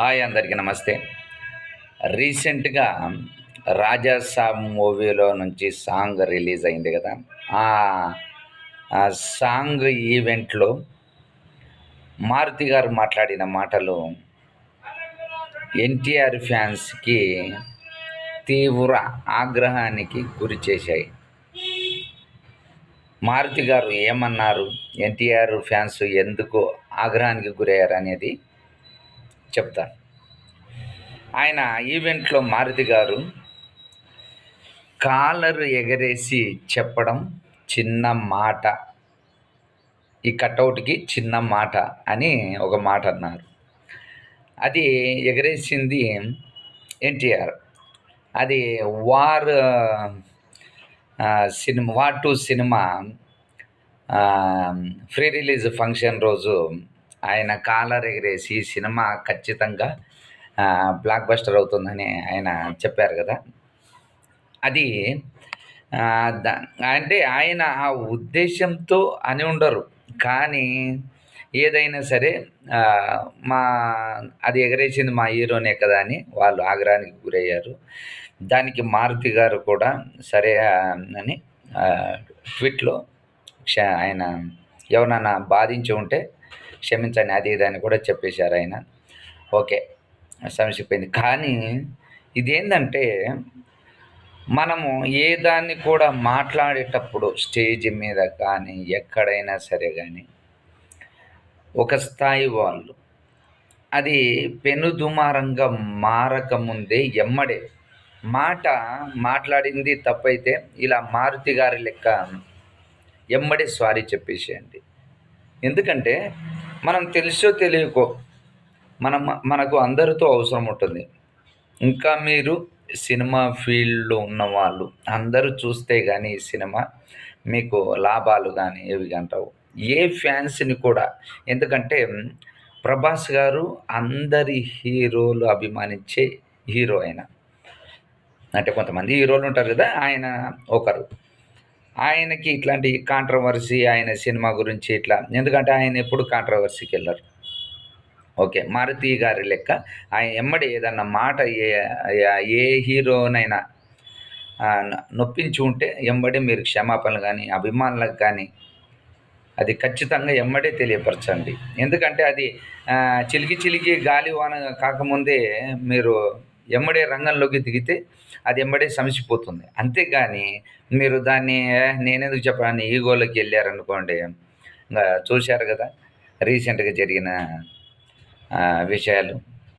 Hi అందరికీ నమస్తే. రీసెంట్గా రాజాసాబ్ మూవీలో నుంచి సాంగ్ రిలీజ్ అయింది కదా. ఆ ఆ సాంగ్ ఈవెంట్లో మారుతి గారు మాట్లాడిన మాటలు ఎన్టీఆర్ ఫ్యాన్స్కి తీవ్ర ఆగ్రహానికి గురి చేశాయి. మారుతి గారు ఏమన్నారు? ఎన్టీఆర్ ఫ్యాన్స్ ఎందుకు ఆగ్రహానికి గురయ్యారు అనేది చెప్తాను. ఆయన ఈవెంట్లో మారుతి గారు కాలర్ ఎగరేసి చెప్పడం చిన్న మాట. ఈ కటౌట్కి చిన్న మాట అని ఒక మాట అన్నారు. అది ఎగరేసింది ఎన్టీఆర్. అది war cinema war two cinema pre release function రోజు ఆయన కాలర్ ఎగరేసి సినిమా ఖచ్చితంగా బ్లాక్ బస్టర్ అవుతుందని ఆయన చెప్పారు కదా. అది అంటే ఆయన ఆ ఉద్దేశంతో అని ఉండరు. కానీ ఏదైనా సరే మా అది ఎగరేసింది మా హీరోనే కదా అని వాళ్ళు ఆగ్రహానికి గురయ్యారు. దానికి మారుతి గారు కూడా సరే అని ఆ, ట్వీట్లో క్ష ఆయన ఎవరన్నా బాధించి ఉంటే క్షమించండి అది ఇది అని కూడా చెప్పేశారు ఆయన. ఓకే సమసిపోయింది కానీ ఇదేంటంటే మనము ఏ దాన్ని కూడా మాట్లాడేటప్పుడు స్టేజ్ మీద కానీ ఎక్కడైనా సరే కానీ ఒక స్థాయి వాళ్ళు అది పెనుదుమారంగా మారకముందే ఎమ్మడే మాట మాట్లాడింది తప్పైతే ఇలా మారుతి గారి లెక్క ఎమ్మడే సారీ చెప్పేసేయండి. ఎందుకంటే మనం తెలుసో తెలియకో మనం మనకు అందరితో అవసరం ఉంటుంది. ఇంకా మీరు సినిమా ఫీల్డ్లో ఉన్న వాళ్ళు అందరూ చూస్తే కానీ ఈ సినిమా మీకు లాభాలు కానీ ఏవి అంటావు ఏ ఫ్యాన్స్ని కూడా ఎందుకంటే ప్రభాస్ గారు అందరి హీరోలు అభిమానించే హీరో ఆయన. అంటే కొంతమంది హీరోలు ఉంటారు కదా ఆయన ఒకరు. ఆయనకి ఇట్లాంటి కాంట్రవర్సీ ఆయన సినిమా గురించి ఇట్లా ఎందుకంటే ఆయన ఎప్పుడు కాంట్రవర్సీకి వెళ్ళరు. ఓకే మారుతి గారి లెక్క. ఆయన ఎమ్మడి ఏదన్నా మాట ఏ ఏ హీరోనైనా నొప్పించి ఉంటే ఎంబడి మీరు క్షమాపణలు కానీ అభిమానులకు కానీ అది ఖచ్చితంగా ఎమ్మడే తెలియపరచండి. ఎందుకంటే అది చిలికి చిలికి గాలి వాన కాకముందే మీరు ఎమ్మడే రంగంలోకి దిగితే అది ఎమ్మడే సమసిపోతుంది. అంతేగాని మీరు దాన్ని నేనెందుకు చెప్పాలని ఈగోలోకి వెళ్ళారనుకోండి ఇంకా చూశారు కదా రీసెంట్గా జరిగిన విషయాలు.